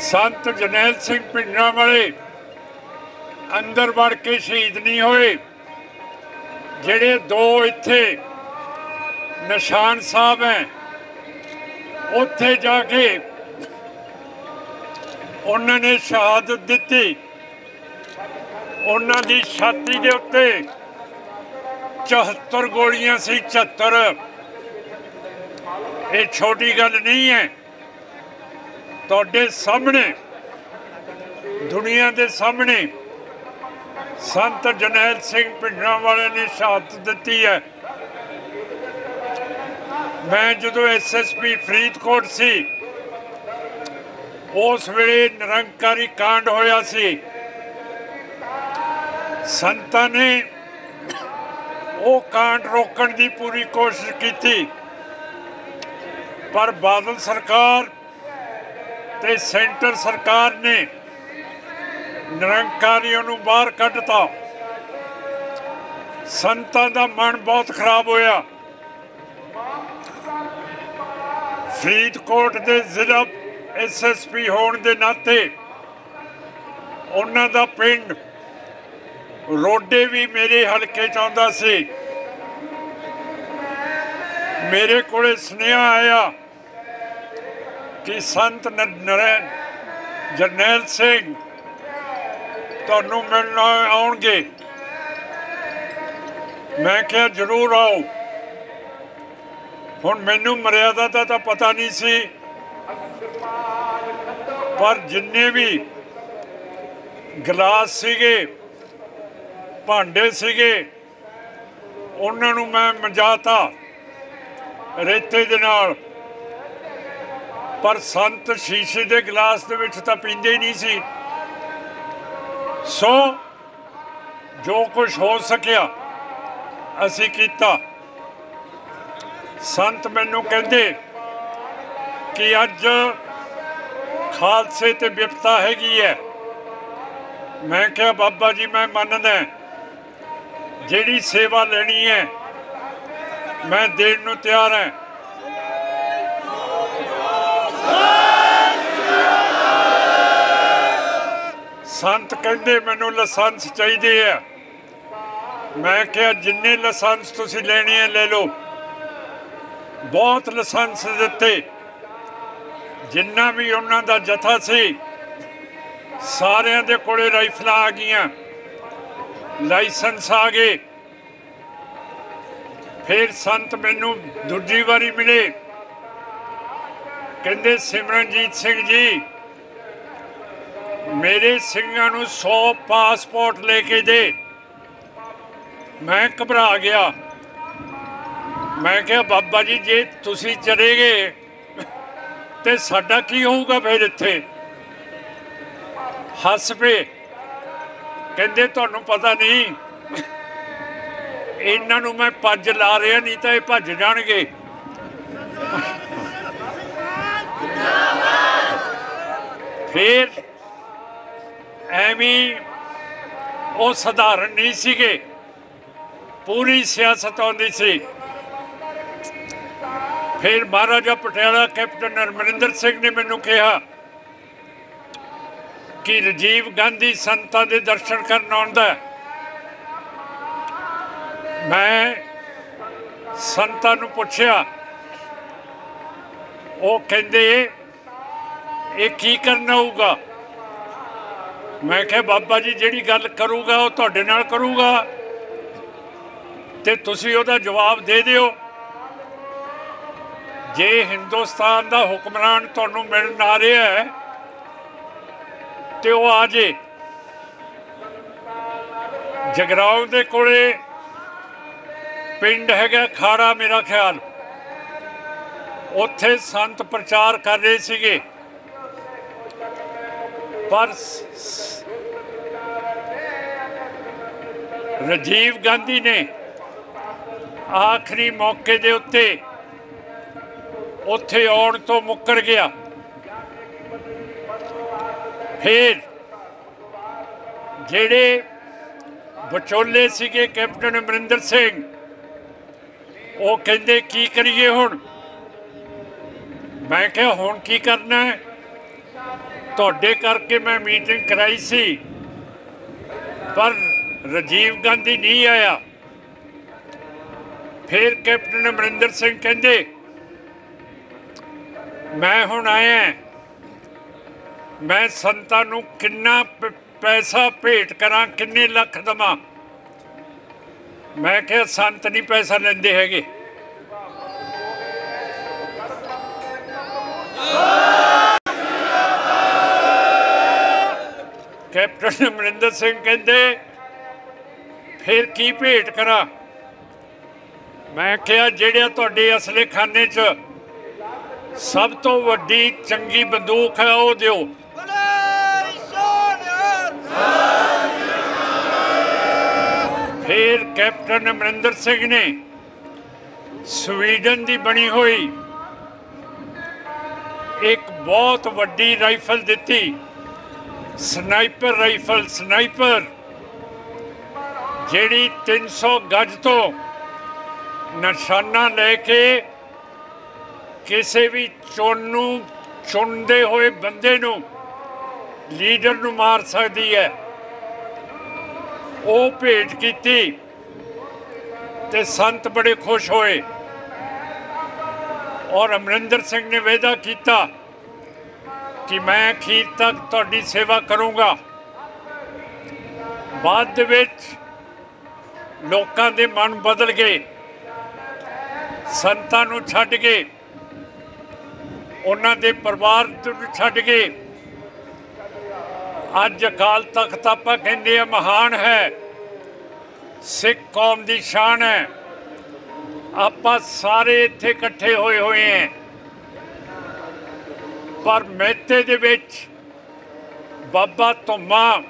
ਸੰਤ ਜਨੈਲ ਸਿੰਘ ਪਿੰਡਾਂ ਵਾਲੇ ਅੰਦਰ ਵੜ ਕੇ ਸ਼ਹੀਦ ਨਹੀਂ ਹੋਏ, ਜਿਹੜੇ ਦੋ ਇੱਥੇ ਨਿਸ਼ਾਨ ਸਾਹਿਬ ਹੈ, ਉੱਥੇ ਜਾ ਕੇ ਉਹਨਾਂ ਨੇ ਸ਼ਹਾਦਤ ਦਿੱਤੀ। ਉਹਨਾਂ ਦੀ ਛਾਤੀ ਦੇ ਉੱਤੇ 74 ਗੋਲੀਆਂ ਸੀ 74 ਇਹ ਛੋਟੀ ਗੱਲ ਨਹੀਂ ਹੈ। ਤੁਹਾਡੇ ਸਾਹਮਣੇ, ਦੁਨੀਆ ਦੇ ਸਾਹਮਣੇ ਸੰਤ ਜਨੈਲ ਸਿੰਘ ਪਿੰਡਾਂ ਵਾਲੇ ਨੇ ਸ਼ਹਾਦਤ ਦਿੱਤੀ ਹੈ। ਮੈਂ ਜਦੋਂ ਐਸਐਸਪੀ ਫਰੀਦਕੋਟ ਸੀ, ਉਸ ਵੇਲੇ ਨਿਰੰਕਾਰੀ ਕਾਂਡ ਹੋਇਆ ਸੀ। ਸੰਤਾਂ ਨੇ ਉਹ ਕਾਂਡ ਰੋਕਣ ਦੀ ਪੂਰੀ ਕੋਸ਼ਿਸ਼ ਕੀਤੀ, ਪਰ ਬਾਦਲ ਸਰਕਾਰ ਤੇ ਸੈਂਟਰ ਸਰਕਾਰ ਨੇ ਨਿਰੰਕਾਰੀਆਂ ਨੂੰ ਬਾਹਰ ਕੱਢਤਾ। ਸੰਤਾਂ ਦਾ ਮਨ ਬਹੁਤ ਖਰਾਬ ਹੋਇਆ। ਫਰੀਦਕੋਟ ਦੇ ਜ਼ਿਲ੍ਹਾ ਐਸਐਸਪੀ ਹੋਣ ਦੇ ਨਾਤੇ ਉਹਨਾਂ ਦਾ ਪਿੰਡ ਰੋਡੇ ਵੀ ਮੇਰੇ ਹਲਕੇ ਚ ਆਉਂਦਾ ਸੀ। ਮੇਰੇ ਕੋਲੇ ਸੁਨੇਹਾ ਆਇਆ ਕਿ ਸੰਤ ਨਰੈਣ ਜਰਨੈਲ ਸਿੰਘ ਤੁਹਾਨੂੰ ਮਿਲਣ ਆਉਣਗੇ। ਮੈਂ ਕਿਹਾ, ਜ਼ਰੂਰ ਆਓ। ਹੁਣ ਮੈਨੂੰ ਮਰਿਆਦਾ ਦਾ ਤਾਂ ਪਤਾ ਨਹੀਂ ਸੀ। ਪਰ ਜਿੰਨੇ ਵੀ ਗਲਾਸ ਸੀਗੇ, ਭਾਂਡੇ ਸੀਗੇ, ਉਹਨਾਂ ਨੂੰ ਮੈਂ ਮਜਾਤਾ। ਰੇਤੇ ਦੇ ਨਾਲ ਪਰ ਸੰਤ ਸ਼ੀਸ਼ੇ ਦੇ ਗਲਾਸ ਦੇ ਵਿੱਚ ਤਾਂ ਪੀਂਦੇ ਹੀ ਨਹੀਂ ਸੀ। ਸੋ ਜੋ ਕੁਝ ਹੋ ਸਕਿਆ, ਅਸੀਂ ਕੀਤਾ। ਸੰਤ ਮੈਨੂੰ ਕਹਿੰਦੇ ਕਿ ਅੱਜ ਖਾਲਸੇ ਤੇ ਵਿਪਤਾ ਹੈਗੀ ਹੈ। ਮੈਂ ਕਿਹਾ, ਬਾਬਾ ਜੀ, ਮੈਂ ਮੰਨਦਾ ਜਿਹੜੀ ਸੇਵਾ ਲੈਣੀ ਹੈ, ਮੈਂ ਦੇਣ ਨੂੰ ਤਿਆਰ ਹਾਂ। ਸੰਤ ਕਹਿੰਦੇ ਮੈਨੂੰ ਲਾਇਸੈਂਸ ਚਾਹੀਦੇ ਆ ਮੈਂ ਕਿਹਾ, ਜਿੰਨੇ ਲਾਇਸੈਂਸ ਤੁਸੀਂ ਲੈਣੇ ਆ ਲੈ ਲਓ। ਬਹੁਤ ਲਾਇਸੈਂਸ ਦਿੱਤੇ। ਜਿੰਨਾ ਵੀ ਉਹਨਾਂ ਦਾ ਜਥਾ ਸੀ, ਸਾਰਿਆਂ ਦੇ ਕੋਲੇ ਰਾਈਫਲਾਂ ਆ ਗਈਆਂ। ਲਾਇਸੈਂਸ ਆ ਗਏ। ਫਿਰ ਸੰਤ ਮੈਨੂੰ ਦੂਜੀ ਵਾਰੀ ਮਿਲੇ। ਕਹਿੰਦੇ, ਸਿਮਰਨਜੀਤ ਸਿੰਘ ਜੀ ਮੇਰੇ ਸਿੰਘਾਂ ਨੂੰ 100 ਪਾਸਪੋਰਟ ਲੈ ਕੇ ਦੇ। ਮੈਂ ਘਬਰਾ ਗਿਆ। ਮੈਂ ਕਿਹਾ, ਬਾਬਾ ਜੀ, ਜੇ ਤੁਸੀਂ ਚਲੇ ਗਏ, ਤੇ ਸਾਡਾ ਕੀ ਹੋਊਗਾ ਫਿਰ ਇੱਥੇ? ਹੱਸ ਪਏ। ਕਹਿੰਦੇ, ਤੁਹਾਨੂੰ ਪਤਾ ਨਹੀਂ, ਇਹਨਾਂ ਨੂੰ ਮੈਂ ਪੱਜ ਲਾ ਰਿਹਾ, ਨਹੀਂ ਤਾਂ ਇਹ ਭੱਜ ਜਾਣਗੇ। ਫਿਰ ਐਵੇਂ ਉਹ ਸਧਾਰਨ ਨਹੀਂ ਸੀਗੇ। ਪੂਰੀ ਸਿਆਸਤ ਆਉਂਦੀ ਸੀ। ਫਿਰ ਮਹਾਰਾਜਾ ਪਟਿਆਲਾ ਕੈਪਟਨ ਅਮਰਿੰਦਰ ਸਿੰਘ ਨੇ ਮੈਨੂੰ ਕਿਹਾ ਕਿ ਰਜੀਵ ਗਾਂਧੀ ਸੰਤਾਂ ਦੇ ਦਰਸ਼ਨ ਕਰਨ ਆਉਂਦਾ ਮੈਂ ਸੰਤਾਂ ਨੂੰ ਪੁੱਛਿਆ, ਉਹ ਕਹਿੰਦੇ, ਇਹ ਕੀ ਕਰਨਾ ਹੋਊਗਾ ਮੈਂ ਕਿਹਾ, ਬਾਬਾ ਜੀ, ਜਿਹੜੀ ਗੱਲ ਕਰੂਗਾ, ਉਹ ਤੁਹਾਡੇ ਨਾਲ ਕਰੂਗਾ। ਤੇ ਤੁਸੀਂ ਉਹਦਾ ਜਵਾਬ ਦੇ ਦਿਓ। ਜੇ ਹਿੰਦੁਸਤਾਨ ਦਾ ਹੁਕਮਰਾਨ ਤੁਹਾਨੂੰ ਮਿਲਣ ਆ ਰਿਹਾ ਹੈ, ਤੇ ਉਹ ਆ ਜੇ। ਜਗਰਾਉਂ ਦੇ ਕੋਲੇ ਪਿੰਡ ਹੈਗਾ ਖਾੜਾ, ਮੇਰਾ ਖਿਆਲ। ਉੱਥੇ ਸੰਤ ਪ੍ਰਚਾਰ ਕਰ ਰਹੇ ਸੀਗੇ। ਪਰ ਰਾਜੀਵ ਗਾਂਧੀ ਨੇ ਆਖਰੀ ਮੌਕੇ ਦੇ ਉੱਤੇ ਉੱਥੇ ਆਉਣ ਤੋਂ ਮੁੱਕਰ ਗਿਆ। ਫਿਰ ਜਿਹੜੇ ਵਿਚੋਲੇ ਸੀਗੇ ਕੈਪਟਨ ਅਮਰਿੰਦਰ ਸਿੰਘ, ਉਹ ਕਹਿੰਦੇ, ਕੀ ਕਰੀਏ ਹੁਣ? ਮੈਂ ਕਿਹਾ, ਹੁਣ ਕੀ ਕਰਨਾ ਹੈ? ਤੁਹਾਡੇ ਕਰਕੇ ਮੈਂ ਮੀਟਿੰਗ ਕਰਾਈ ਸੀ। ਪਰ ਰਾਜੀਵ ਗਾਂਧੀ ਨਹੀਂ ਆਇਆ। ਫਿਰ ਕੈਪਟਨ ਅਮਰਿੰਦਰ ਸਿੰਘ ਕਹਿੰਦੇ, ਮੈਂ ਹੁਣ ਆਇਆ ਮੈਂ ਸੰਤਾਂ ਨੂੰ ਕਿੰਨਾ ਪ- ਪੈਸਾ ਭੇਟ ਕਰਾਂ, ਕਿੰਨੇ ਲੱਖ ਦਵਾਂ? ਮੈਂ ਕਿਹਾ, ਸੰਤ ਨਹੀਂ ਪੈਸਾ ਲੈਂਦੇ ਹੈਗੇ। ਕੈਪਟਨ ਅਮਰਿੰਦਰ ਸਿੰਘ ਕਹਿੰਦੇ, ਫਿਰ ਕੀ ਭੇਟ ਕਰਾਂ? ਮੈਂ ਕਿਹਾ, ਜਿਹੜਿਆ ਤੁਹਾਡੇ ਅਸਲੇ ਖਾਨੇ 'ਚ ਸਭ ਤੋਂ ਵੱਡੀ ਚੰਗੀ ਬੰਦੂਕ ਹੈ, ਉਹ ਦਿਓ। ਫਿਰ ਕੈਪਟਨ ਅਮਰਿੰਦਰ ਸਿੰਘ ਨੇ ਸਵੀਡਨ ਦੀ ਬਣੀ ਹੋਈ ਇੱਕ ਬਹੁਤ ਵੱਡੀ ਰਾਈਫਲ ਦਿੱਤੀ। ਸਨਾਈਪਰ ਰਾਈਫਲ ਸਨਾਈਪਰ, ਜਿਹੜੀ 300 ਗਜ ਤੋਂ ਨਿਸ਼ਾਨਾ ਲੈ ਕੇ ਕਿਸੇ ਵੀ ਚੁਣ ਨੂੰ ਚੁਣਦੇ ਹੋਏ ਬੰਦੇ ਨੂੰ ਲੀਡਰ ਨੂੰ ਮਾਰ ਸਕਦੀ ਹੈ। ਉਹ ਭੇਟ ਕੀਤੀ ਤੇ ਸੰਤ ਬੜੇ ਖੁਸ਼ ਹੋਏ। ਔਰ ਅਮਰਿੰਦਰ ਸਿੰਘ ਨੇ ਵਾਅਦਾ ਕੀਤਾ ਕਿ ਮੈਂ ਅਖੀਰ ਤੱਕ ਤੁਹਾਡੀ ਸੇਵਾ ਕਰੂੰਗਾ। ਬਾਅਦ ਦੇ ਵਿੱਚ ਲੋਕਾਂ ਦੇ ਮਨ ਬਦਲ ਗਏ। ਸੰਤਾਂ ਨੂੰ ਛੱਡ ਕੇ, ਉਹਨਾਂ ਦੇ ਪਰਿਵਾਰ ਨੂੰ ਛੱਡ ਕੇ, ਅੱਜ ਅਕਾਲ ਤਖਤ ਆਪਾਂ ਕਹਿੰਦੇ ਆ ਮਹਾਨ ਹੈ। ਸਿੱਖ ਕੌਮ ਦੀ ਸ਼ਾਨ ਹੈ। ਆਪਾਂ ਸਾਰੇ ਇੱਥੇ ਇਕੱਠੇ ਹੋਏ ਹੋਏ ਹਾਂ। ਪਰ ਮਹਿਤੇ ਦੇ ਵਿੱਚ ਬਾਬਾ ਧੁੰਮਾ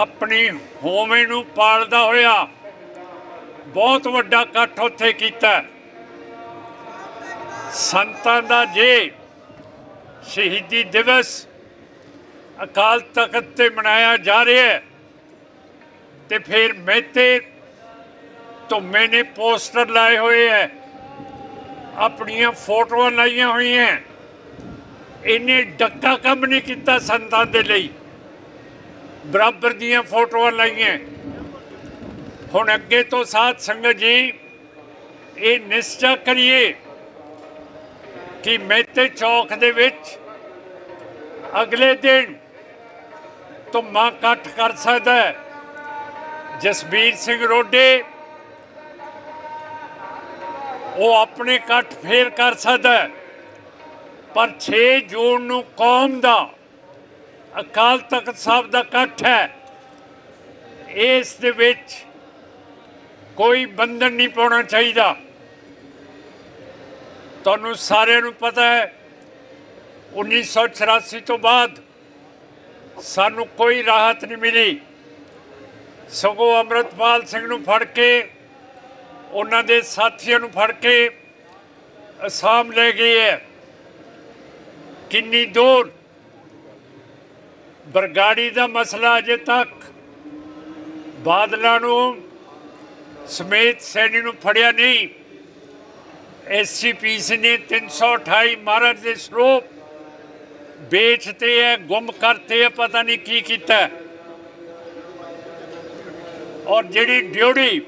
ਆਪਣੀ ਹੋਵੇਂ ਨੂੰ ਪਾਲਦਾ ਹੋਇਆ ਬਹੁਤ ਵੱਡਾ ਇਕੱਠ ਉੱਥੇ ਕੀਤਾ। ਸੰਤਾਂ ਦਾ ਜੇ ਸ਼ਹੀਦੀ ਦਿਵਸ ਅਕਾਲ ਤਖਤ ਤੇ ਮਨਾਇਆ ਜਾ ਰਿਹਾ ਹੈ ਤੇ ਫਿਰ ਮਹਿਤੇ ਧੁੰਮੇ ਨੇ ਪੋਸਟਰ ਲਾਏ ਹੋਏ ਹੈ, ਆਪਣੀਆਂ ਫੋਟੋਆਂ ਲਾਈਆਂ ਹੋਈਆਂ ਇਹਨੇ ਡੱਕਾ ਕੰਮ ਨਹੀਂ ਕੀਤਾ ਸੰਤਾਂ ਦੇ ਲਈ। ਬਰਾਬਰ ਦੀਆਂ ਫੋਟੋਆਂ ਲਾਈਆਂ। ਹੁਣ ਅੱਗੇ ਤੋਂ ਸਾਥ ਸੰਗਤ ਜੀ, ਇਹ ਨਿਸ਼ਚਾ ਕਰੀਏ ਕਿ ਮਹਿਤੇ ਚੌਕ ਦੇ ਵਿੱਚ ਅਗਲੇ ਦਿਨ ਧੁੰਮਾ ਇਕੱਠ ਕਰ ਸਕਦਾ ਹੈ। ਜਸਬੀਰ ਸਿੰਘ ਰੋਡੇ, ਉਹ ਆਪਣੇ ਇਕੱਠ ਫੇਰ ਕਰ ਸਕਦਾ ਹੈ। ਪਰ 6 ਜੂਨ ਨੂੰ ਕੌਮ ਦਾ, ਅਕਾਲ ਤਖਤ ਸਾਹਿਬ ਦਾ ਇਕੱਠ ਹੈ। ਇਸ ਦੇ ਵਿੱਚ ਕੋਈ ਬੰਧਨ ਨਹੀਂ ਪਾਉਣਾ ਚਾਹੀਦਾ। ਤੁਹਾਨੂੰ ਸਾਰਿਆਂ ਨੂੰ ਪਤਾ ਹੈ 1984 ਤੋਂ ਬਾਅਦ ਸਾਨੂੰ ਕੋਈ ਰਾਹਤ ਨਹੀਂ ਮਿਲੀ। ਸਗੋਂ ਅਮਰਤਪਾਲ ਸਿੰਘ ਨੂੰ ਫੜ ਕੇ, ਉਹਨਾਂ ਦੇ ਸਾਥੀਆਂ ਨੂੰ ਫੜ ਕੇ ਅਸਾਮ ਲੈ ਗਏ ਹੈ। ਕਿੰਨੀ ਦੂਰ? ਬਰਗਾੜੀ ਦਾ ਮਸਲਾ ਅਜੇ ਤੱਕ ਬਾਦਲਾਂ ਨੂੰ, ਸਮੇਤ ਸੈਣੀ ਨੂੰ ਫੜਿਆ ਨਹੀਂ। ਐਸਸੀਪੀਸੀ ਨੇ 328 ਮਹਾਰਾਜ ਦੇ ਸਰੂਪ। ਵੇਚਤੇ ਹੈ, ਗੁੰਮ ਕਰਤੇ ਹੈ, ਪਤਾ ਨਹੀਂ ਕੀ ਕੀਤਾ ਔਰ ਜਿਹੜੀ ਡਿਊਟੀ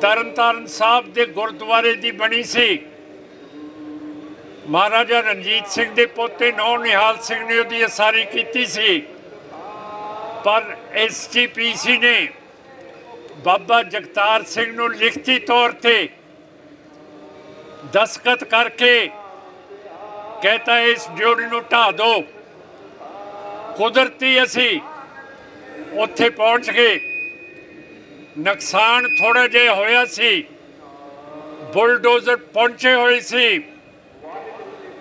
ਤਰਨਤਾਰਨ ਸਾਹਿਬ ਦੇ ਗੁਰਦੁਆਰੇ ਦੀ ਬਣੀ ਸੀ ਮਹਾਰਾਜਾ ਰਣਜੀਤ ਸਿੰਘ ਦੇ ਪੋਤੇ ਨੌ ਨਿਹਾਲ ਸਿੰਘ ਨੇ ਉਹਦੀ ਅਸਾਰੀ ਕੀਤੀ ਸੀ। ਪਰ ਐਸਟੀਪੀਸੀ ਨੇ ਬਾਬਾ ਜਗਤਾਰ ਸਿੰਘ ਨੂੰ ਲਿਖਤੀ ਤੌਰ ਤੇ ਦਸਖਤ ਕਰਕੇ ਕਹਤਾ, ਇਸ ਡਿਊਟੀ ਨੂੰ ਢਾ ਦਿਓ ਕੁਦਰਤੀ ਅਸੀਂ ਉੱਥੇ ਪਹੁੰਚ ਗਏ। ਨੁਕਸਾਨ ਥੋੜਾ ਜਿਹਾ ਹੋਇਆ ਸੀ। ਬੁਲਡੋਜ਼ਰ ਪਹੁੰਚੇ ਹੋਏ ਸੀ।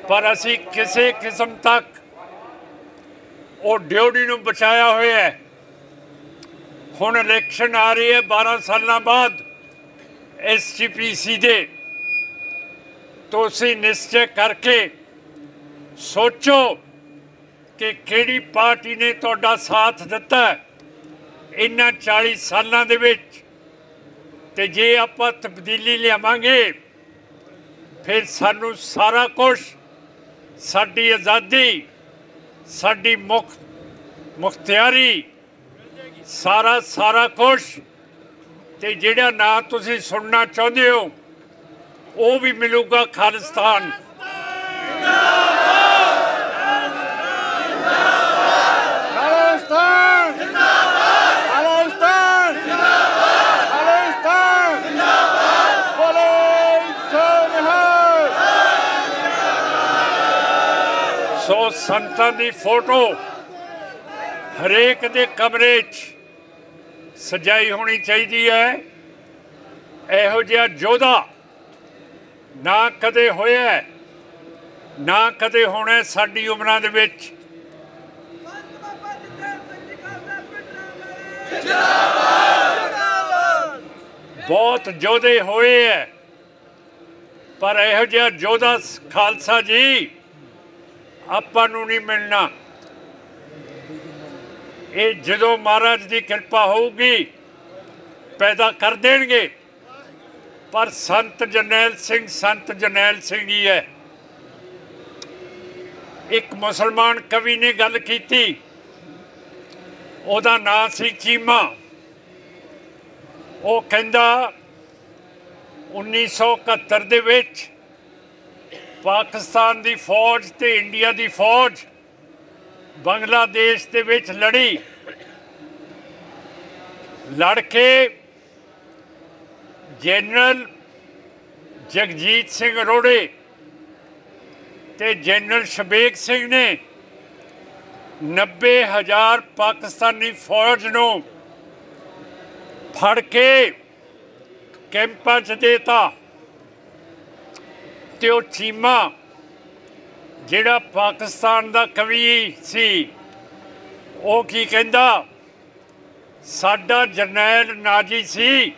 ਪਰ ਅਸੀਂ ਕਿਸੇ ਕਿਸਮ ਤੱਕ ਉਹ ਡਿਊਟੀ ਨੂੰ ਬਚਾਇਆ ਹੋਇਆ ਹੈ। ਹੁਣ ਇਲੈਕਸ਼ਨ ਆ ਰਹੀ ਹੈ 12 ਸਾਲਾਂ ਬਾਅਦ ਐਸਜੀਪੀਸੀ ਦੇ। ਤੁਸੀਂ ਨਿਸ਼ਚੈ ਕਰਕੇ ਸੋਚੋ ਕਿ ਕਿਹੜੀ ਪਾਰਟੀ ਨੇ ਤੁਹਾਡਾ ਸਾਥ ਦਿੱਤਾ ਇਹਨਾਂ 40 ਸਾਲਾਂ ਦੇ ਵਿੱਚ। ਤੇ ਜੇ ਆਪਾਂ ਤਬਦੀਲੀ ਲਿਆਵਾਂਗੇ, ਫਿਰ ਸਾਨੂੰ ਸਾਰਾ ਕੁਝ ਸਾਡੀ ਆਜ਼ਾਦੀ, ਸਾਡੀ ਮੁਖ, ਮੁਖਤਿਆਰੀ, ਸਾਰਾ ਸਾਰਾ ਕੁਝ ਤੇ ਜਿਹੜਾ ਨਾਂ ਤੁਸੀਂ ਸੁਣਨਾ ਚਾਹੁੰਦੇ ਹੋ, ਉਹ ਵੀ ਮਿਲੂਗਾ ਖਾਲਿਸਤਾਨ ਖਾਲਿਸਤਾਨ। ਸੋ ਸੰਤਾਂ ਦੀ ਫੋਟੋ ਹਰੇਕ ਦੇ ਕਮਰੇ 'ਚ ਸਜਾਈ ਹੋਣੀ ਚਾਹੀਦੀ ਹੈ। ਇਹੋ ਜਿਹਾ ਜੋਧਾ ਨਾ ਕਦੇ ਹੋਇਆ ਨਾ ਕਦੇ ਹੋਣਾ ਸਾਡੀ ਉਮਰਾਂ ਦੇ ਵਿੱਚ। ਬਹੁਤ ਜੋਧੇ ਹੋਏ ਹੈ। ਪਰ ਇਹੋ ਜਿਹਾ ਜੋਧਾ ਖਾਲਸਾ ਜੀ ਆਪਾਂ ਨੂੰ ਨਹੀਂ ਮਿਲਣਾ। ਇਹ ਜਦੋਂ ਮਹਾਰਾਜ ਦੀ ਕਿਰਪਾ ਹੋਊਗੀ, ਪੈਦਾ ਕਰ ਦੇਣਗੇ। ਪਰ ਸੰਤ ਜਰਨੈਲ ਸਿੰਘ, ਸੰਤ ਜਰਨੈਲ ਸਿੰਘ ਹੀ ਹੈ। ਇੱਕ ਮੁਸਲਮਾਨ ਕਵੀ ਨੇ ਗੱਲ ਕੀਤੀ। ਉਹਦਾ ਨਾਂ ਸੀ ਚੀਮਾ। ਉਹ ਕਹਿੰਦਾ 1971 ਦੇ ਵਿੱਚ ਪਾਕਿਸਤਾਨ ਦੀ ਫੌਜ ਤੇ ਇੰਡੀਆ ਦੀ ਫੌਜ ਬੰਗਲਾਦੇਸ਼ ਦੇ ਵਿੱਚ ਲੜੀ। ਲੜ ਕੇ ਜਨਰਲ ਜਗਜੀਤ ਸਿੰਘ ਅਰੋੜੇ ਤੇ ਜਨਰਲ ਸ਼ਬੇਗ ਸਿੰਘ ਨੇ 90000 ਪਾਕਿਸਤਾਨੀ ਫੌਜ ਨੂੰ ਫੜ ਕੇ ਕੈਂਪਾਂ 'ਚ ਦੇਤਾ। ਤੇ ਉਹ ਚੀਮਾ, ਜਿਹੜਾ ਪਾਕਿਸਤਾਨ ਦਾ ਕਵੀ ਸੀ, ਉਹ ਕੀ ਕਹਿੰਦਾ? ਸਾਡਾ ਜਰਨੈਲ ਨਾਜੀ ਸੀ,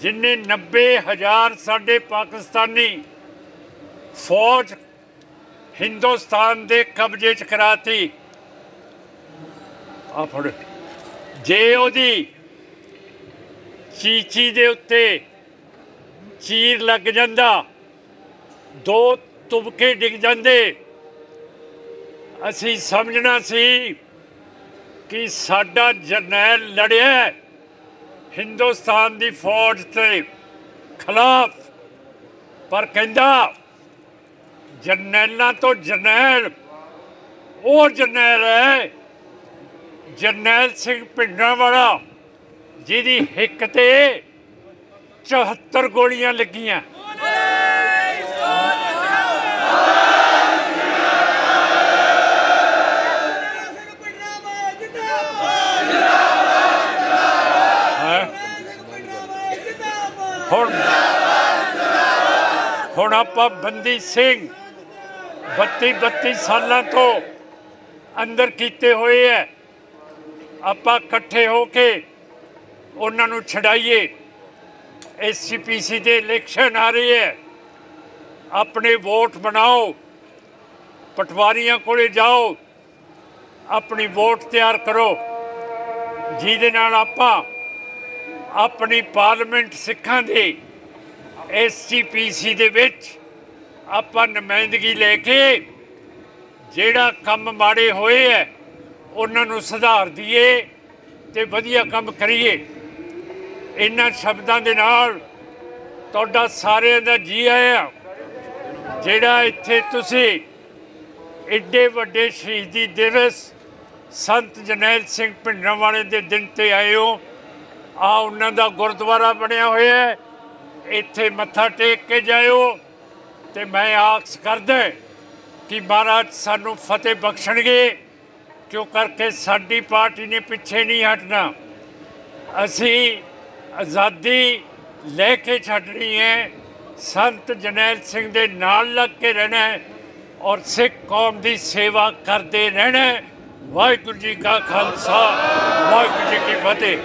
ਜਿਨੇ 90000 ਸਾਡੇ ਪਾਕਿਸਤਾਨੀ ਫੌਜ ਹਿੰਦੁਸਤਾਨ ਦੇ ਕਬਜ਼ੇ 'ਚ ਕਰਾਤੀ। ਆ ਫੜ। ਜੇ ਉਹਦੀ ਚੀਚੀ ਦੇ ਉੱਤੇ ਚੀਰ ਲੱਗ ਜਾਂਦਾ ਦੋ ਤੁਬਕੇ ਡਿੱਗ ਜਾਂਦੇ। ਅਸੀਂ ਸਮਝਣਾ ਸੀ ਕਿ ਸਾਡਾ ਜਰਨੈਲ ਲੜਿਆ ਹਿੰਦੁਸਤਾਨ ਦੀ ਫੌਜ ਤੇ ਖਿਲਾਫ। ਪਰ ਕਹਿੰਦਾ, ਜਰਨੈਲਾਂ ਤੋਂ ਜਰਨੈਲ, ਉਹ ਜਰਨੈਲ ਹੈ ਜਰਨੈਲ ਸਿੰਘ ਪਿੰਡਾਂ ਵਾਲਾ, ਜਿਹਦੀ ਹਿੱਕ ਤੇ 74 ਗੋਲੀਆਂ ਲੱਗੀਆਂ। ਹੁਣ ਆਪਾਂ ਬੰਦੀ ਸਿੰਘ 32 32 ਸਾਲਾਂ ਤੋਂ ਅੰਦਰ ਕੀਤੇ ਹੋਏ ਐ। ਆਪਾਂ ਇਕੱਠੇ ਹੋ ਕੇ ਉਹਨਾਂ ਨੂੰ ਛਡਾਈਏ। ਐਸਸੀਪੀਸੀ ਦੇ ਇਲੈਕਸ਼ਨ ਆ ਰਹੇ ਹੈ ਆਪਣੇ ਵੋਟ ਬਣਾਓ। ਪਟਵਾਰੀਆਂ ਕੋਲੇ ਜਾਓ। ਆਪਣੀ ਵੋਟ ਤਿਆਰ ਕਰੋ। ਜਿਹਦੇ ਨਾਲ ਆਪਾਂ ਆਪਣੀ ਪਾਰਲੀਮੈਂਟ ਸਿੱਖਾਂ ਦੀ ਐਸਜੀਪੀਸੀ ਦੇ ਵਿੱਚ ਆਪਾਂ ਨੁਮਾਇੰਦਗੀ ਲੈ ਕੇ ਜਿਹੜਾ ਕੰਮ ਮਾੜੇ ਹੋਏ ਐ ਉਹਨਾਂ ਨੂੰ ਸੁਧਾਰ ਦਈਏ ਤੇ ਵਧੀਆ ਕੰਮ ਕਰੀਏ। ਇਹਨਾਂ ਸ਼ਬਦਾਂ ਦੇ ਨਾਲ ਤੁਹਾਡਾ ਸਾਰਿਆਂ ਦਾ ਜੀ ਆਇਆਂ, ਜਿਹੜਾ ਇੱਥੇ ਤੁਸੀਂ ਐਡੇ ਵੱਡੇ ਸ਼ਹੀਦੀ ਦਿਵਸ ਸੰਤ ਜਰਨੈਲ ਸਿੰਘ ਭਿੰਡਰਾਂ ਵਾਲੇ ਦੇ ਦਿਨ ਤੇ ਆਏ ਹੋ ਆ ਉਹਨਾਂ ਦਾ ਗੁਰਦੁਆਰਾ ਬਣਿਆ ਹੋਇਆ ਹੈ। ਇੱਥੇ ਮੱਥਾ ਟੇਕ ਕੇ ਜਾਇਓ ਤੇ ਮੈਂ ਆਸ ਕਰਦਾ ਕਿ ਮਹਾਰਾਜ ਸਾਨੂੰ ਫਤਿਹ ਬਖਸ਼ਣਗੇ, ਕਿਉਂ ਕਰਕੇ ਸਾਡੀ ਪਾਰਟੀ ਨੇ ਪਿੱਛੇ ਨਹੀਂ ਹਟਣਾ। ਅਸੀਂ ਆਜ਼ਾਦੀ ਲੈ ਕੇ ਛੱਡਣੀ ਹੈ, ਸੰਤ ਜਨੈਲ ਸਿੰਘ ਦੇ ਨਾਲ ਲੱਗ ਕੇ ਰਹਿਣਾ ਔਰ ਸਿੱਖ ਕੌਮ ਦੀ ਸੇਵਾ ਕਰਦੇ ਰਹਿਣਾ ਵਾਹਿਗੁਰੂ ਜੀ ਕਾ ਖਾਲਸਾ, ਵਾਹਿਗੁਰੂ ਜੀ ਕੀ ਫਤਿਹ।